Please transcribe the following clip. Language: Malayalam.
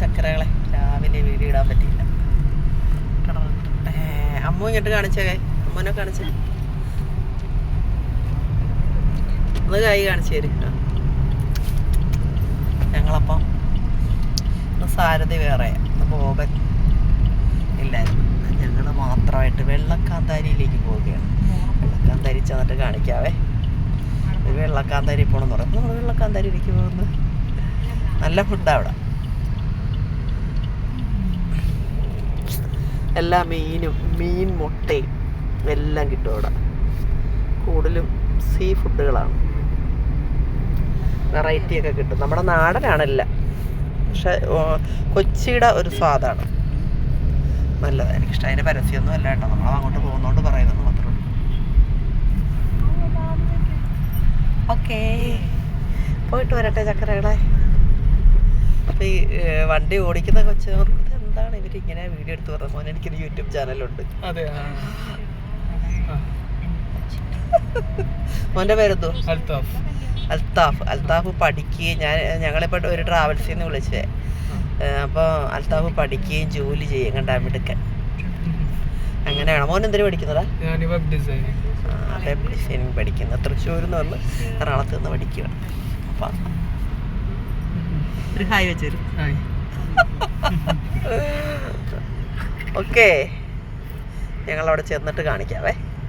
ചക്കരകളെ രാവിലെ വീഡിയോ ഇടാൻ പറ്റിയില്ല. അമ്മ ഇങ്ങോട്ട് കാണിച്ചേ. അമ്മനെ കാണിച്ചേ. ഒന്ന് കൈ കാണിച്ചു തരും ഞങ്ങളപ്പം സാരഥി വേറെ ബോബൻ ഇല്ലായിരുന്നു. ഞങ്ങൾ മാത്രമായിട്ട് വെള്ളക്കാന്താരിയിലേക്ക് പോവുകയാണ്. വെള്ളക്കാന്താരി ചെന്നിട്ട് കാണിക്കാവേ. വെള്ളക്കാന്താരി പോകണമെന്ന് പറയും നമ്മൾ വെള്ളക്കാന്താരിയിലേക്ക് പോകുന്നു. നല്ല ഫുഡാണ് അവിടെ. എല്ലാ മീനും മീൻ മുട്ടയും എല്ലാം കിട്ടും അവിടെ. കൂടുതലും സീ ഫുഡുകളാണ് വെറൈറ്റി ഒക്കെ കിട്ടും. നമ്മുടെ നാടനാണല്ല. പക്ഷെ കൊച്ചിയുടെ ഒരു സ്വാദാണ്. നല്ലത്. എനിക്കിഷ്ടം. അതിന്റെ പരസ്യമൊന്നും അല്ല കേട്ടോ. നമ്മൾ അങ്ങോട്ട് പോകുന്നോണ്ട് പറയുന്നത് മാത്രമേ ഓക്കേ. പോയിട്ട് വരട്ടെ ചക്കരകളെ. ഈ വണ്ടി ഓടിക്കുന്ന കൊച്ചവർക്ക് ഇത് ഇങ്ങനെ വീഡിയോ എടുത്ത് പറഞ്ഞു മോനെ എനിക്കൊരു യൂട്യൂബ് ചാനലുണ്ട്. അതെ മോന്റെ പേരെന്തോ? അൽത്താഫ്. അൽത്താഫ്. അൽത്താഫ് പഠിക്കുകയും ഞാൻ ഞങ്ങളിപ്പോൾ ഒരു ട്രാവൽസിൽ നിന്ന് വിളിച്ചേ അപ്പോൾ അൽത്താഫ് പഠിക്കുകയും ജോലി ചെയ്യുകയും കണ്ടാൽ മിടുക്കൻ. അങ്ങനെയാണ്. മോൻ എന്തിനു പഠിക്കുന്നതാ? വെബ് ഡിസൈനിങ് വെബ് ഡിസൈനിങ് പഠിക്കുന്നത് തൃശ്ശൂരിൽ നിന്ന് വന്ന് എറണാകുളത്ത് നിന്ന് പഠിക്കുകയാണ് അപ്പം. ഒരു ഹായ് വെച്ചു ഹായ്. ഓക്കെ. ഞങ്ങളവിടെ ചെന്നിട്ട് കാണിക്കാവേ.